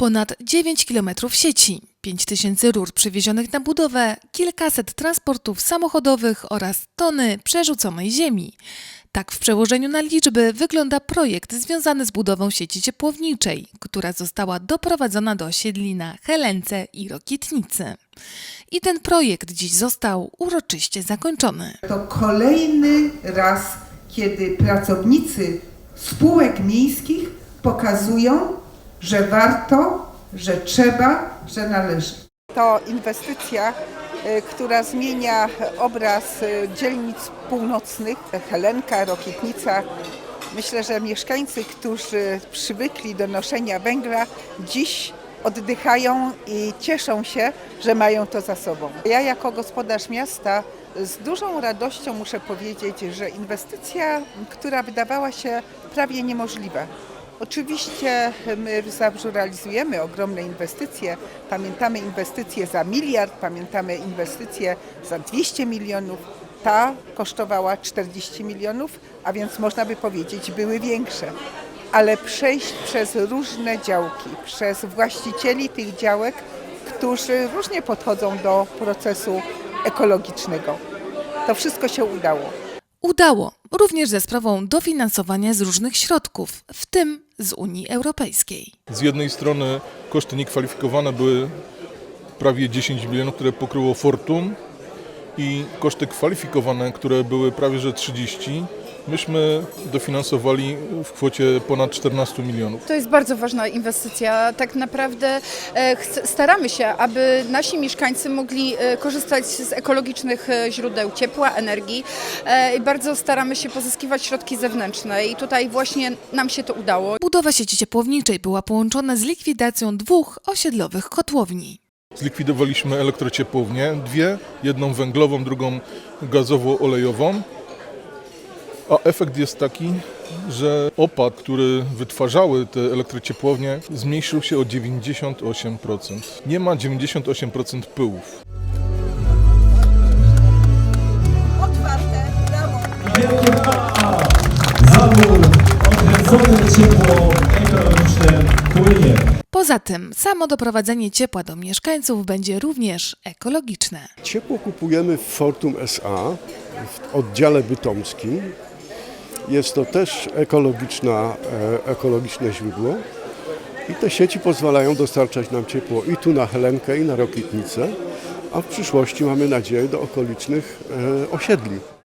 Ponad 9 km sieci, 5 tysięcy rur przywiezionych na budowę, kilkaset transportów samochodowych oraz tony przerzuconej ziemi. Tak w przełożeniu na liczby wygląda projekt związany z budową sieci ciepłowniczej, która została doprowadzona do osiedli na Helence i Rokietnicy. I ten projekt dziś został uroczyście zakończony. To kolejny raz, kiedy pracownicy spółek miejskich pokazują, że warto, że trzeba, że należy. To inwestycja, y, która zmienia obraz y, dzielnic północnych, Helenka, Rokietnica. Myślę, że mieszkańcy, którzy przywykli do noszenia węgla, dziś oddychają i cieszą się, że mają to za sobą. Ja jako gospodarz miasta z dużą radością muszę powiedzieć, że inwestycja, która wydawała się prawie niemożliwa, Oczywiście my w Zabrzu realizujemy ogromne inwestycje. Pamiętamy inwestycje za miliard, pamiętamy inwestycje za 200 milionów. Ta kosztowała 40 milionów, a więc można by powiedzieć były większe. Ale przejść przez różne działki, przez właścicieli tych działek, którzy różnie podchodzą do procesu ekologicznego. To wszystko się udało. Udało, również ze sprawą dofinansowania z różnych środków, w tym z Unii Europejskiej. Z jednej strony koszty niekwalifikowane były prawie 10 milionów, które pokryło Fortum i koszty kwalifikowane, które były prawie że 30, myśmy dofinansowali w kwocie ponad 14 milionów. To jest bardzo ważna inwestycja. Tak naprawdę e, staramy się, aby nasi mieszkańcy mogli e, korzystać z ekologicznych e, źródeł ciepła, energii. I Bardzo staramy się pozyskiwać środki zewnętrzne i tutaj właśnie nam się to udało. Budowa sieci ciepłowniczej była połączona z likwidacją dwóch osiedlowych kotłowni. Zlikwidowaliśmy elektrociepłownię, dwie, jedną węglową, drugą gazowo-olejową. A efekt jest taki, że opad, który wytwarzały te elektrociepłownie, zmniejszył się o 98%. Nie ma 98% pyłów. Zabór, odkręcone ciepło ekologiczne płynie. Poza tym, samo doprowadzenie ciepła do mieszkańców będzie również ekologiczne. Ciepło kupujemy w Fortum SA w oddziale bytomskim. Jest to też ekologiczna, e, ekologiczne źródło i te sieci pozwalają dostarczać nam ciepło i tu na Helenkę i na Rokietnicę, a w przyszłości mamy nadzieję do okolicznych e, osiedli.